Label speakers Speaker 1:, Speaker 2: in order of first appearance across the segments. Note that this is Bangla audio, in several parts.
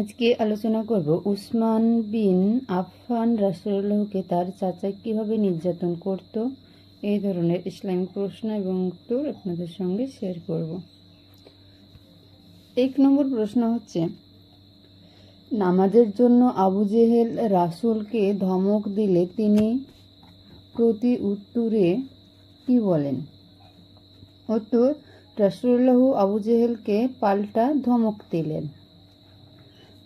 Speaker 1: আজকে আলোচনা করব উসমান বিন আফফান রাসূলুল্লাহকে তার চাচা কীভাবে নির্যাতন করত। এই ধরনের ইসলামিক প্রশ্ন এবং উত্তর আপনাদের সঙ্গে শেয়ার করব। এক নম্বর প্রশ্ন হচ্ছে, নামাজের জন্য আবু জেহেল রাসূলকে ধমক দিলে তিনি প্রতি উত্তরে কি বলেন? উত্তর, রাসূলুল্লাহ আবু জেহেলকে পাল্টা ধমক দিলেন।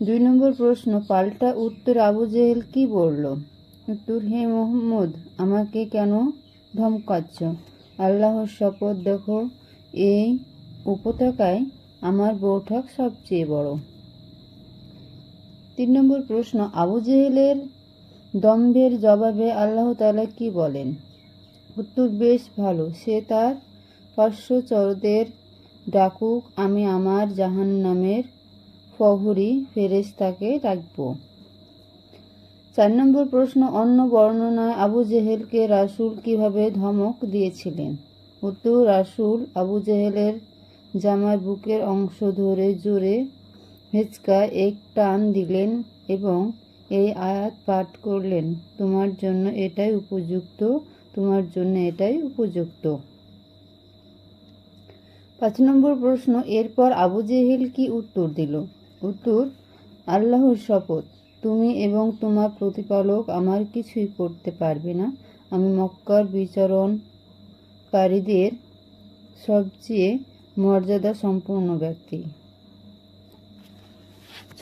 Speaker 1: দুই নম্বর প্রশ্ন, পাল্টা উত্তর আবু জেহেল কি বলল? উত্তর, হে মোহাম্মদ, আমাকে কেন ধমকাচ্ছ? আল্লাহর শপথ দেখো, এই উপত্যকায় আমার বৌঠক সবচেয়ে বড়। তিন নম্বর প্রশ্ন, আবু জেহেলের দম্ভের জবাবে আল্লাহ তালা কি বলেন? উত্তর, বেশ ভালো, সে তার পার্শ্বচরদের ডাকুক, আমি আমার জাহান্নামের প্রহরী ফেরেশতাকে ডাকব। চার নম্বর প্রশ্ন, অন্য বর্ণনায় আবু জেহেলকে রাসূল কীভাবে ধমক দিয়েছিলেন? উত্তর, রাসূল আবু জেহেলের জামার বুকের অংশ ধরে জোরে হেঁচকা এক টান দিলেন এবং এই আয়াত পাঠ করলেন, তোমার জন্য এটাই উপযুক্ত, তোমার জন্য এটাই উপযুক্ত। পাঁচ নম্বর প্রশ্ন, এরপর আবু জেহেল কি উত্তর দিল? উত্তর, আল্লাহর শপথ। তুমি এবং তোমার প্রতিপালক আমার কিছুই করতে পারবে না। আমি মক্কার বিচরণকারীদের সবচেয়ে মর্যাদা সম্পন্ন ব্যক্তি।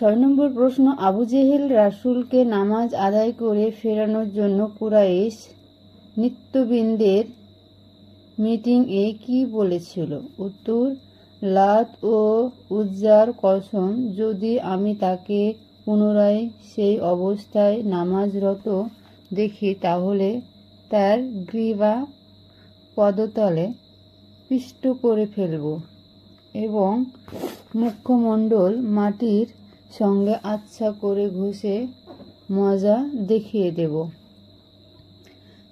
Speaker 1: ছয় নম্বর প্রশ্ন, আবু জেহেল রাসুলকে নামাজ আদায় করে ফেরানোর জন্য কুরাইশ নিত্যবৃন্দের মিটিংয়ে কি বলেছিল? উত্তর লাত ও উজ্জার কসম, যদি আমি তাকে পুনরায় সেই অবস্থায় নামাজরত দেখি, তাহলে তার গ্রীবা পদতলে পিষ্ট করে ফেলব এবং মুখমণ্ডল মাটির সঙ্গে আচ্ছা করে ঘষে মজা দেখিয়ে দেব।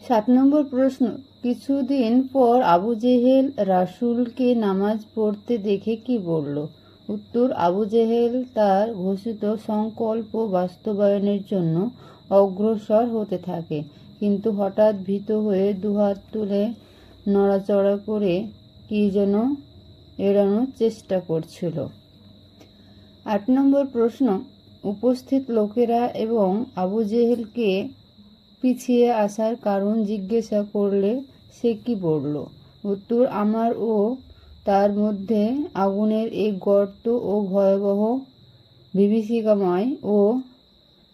Speaker 1: সাত নম্বর প্রশ্ন, কিছুদিন পর আবু জেহেল রাসূলকে নামাজ পড়তে দেখে কি বলল? উত্তর, আবু জেহেল তার ঘোষিত সংকল্প বাস্তবায়নের জন্য অগ্রসর হতে থাকে। কিন্তু হঠাৎ ভীত হয়ে দুহাত তুলে নড়াচড়া করে কি যেন এড়ানোর চেষ্টা করছিল। আট নম্বর প্রশ্ন, উপস্থিত লোকেরা এবং আবু জেহেলকে পিছিয়ে আসার কারণ জিজ্ঞাসা করলে সে কি বলল? উত্তর, আমার ও তার মধ্যে আগুনের এক গর্ত ও ভয়াবহ বিভীষিকাময় ও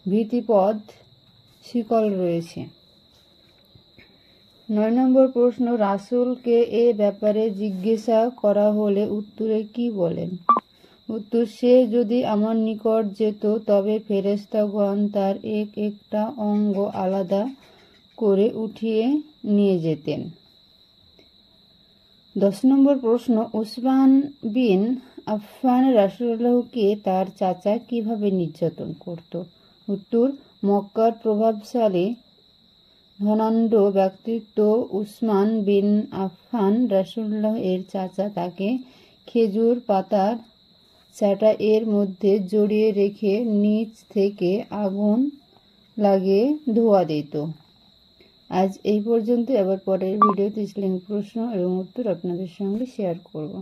Speaker 1: ভীতিপদ শিকল রয়েছে। নয় নম্বর প্রশ্ন, রাসুলকে এ ব্যাপারে জিজ্ঞাসা করা হলে উত্তরে কি বলেন? উত্তর সে যদি আমার নিকট যেত, তবে ফেরেশতাগণ তার এক একটা অঙ্গ আলাদা করে উঠিয়ে নিয়ে যেতেন। দশ নম্বর প্রশ্ন, উসমান বিন আফফান রাসূলুল্লাহকে তার চাচা কীভাবে নির্যাতন করত? উত্তর, মক্কার প্রভাবশালী ধনাঢ্য ব্যক্তিত্ব উসমান বিন আফফান রাসূলুল্লাহ এর চাচা তাকে খেজুর পাতার চাটা এর মধ্যে জড়িয়ে রেখে নিচ থেকে আগুন লাগিয়ে ধোয়া দিত। আজ এই পর্যন্ত আবার পরের ভিডিওতে ইসলামিক প্রশ্ন এবং উত্তর আপনাদের সঙ্গে শেয়ার করব।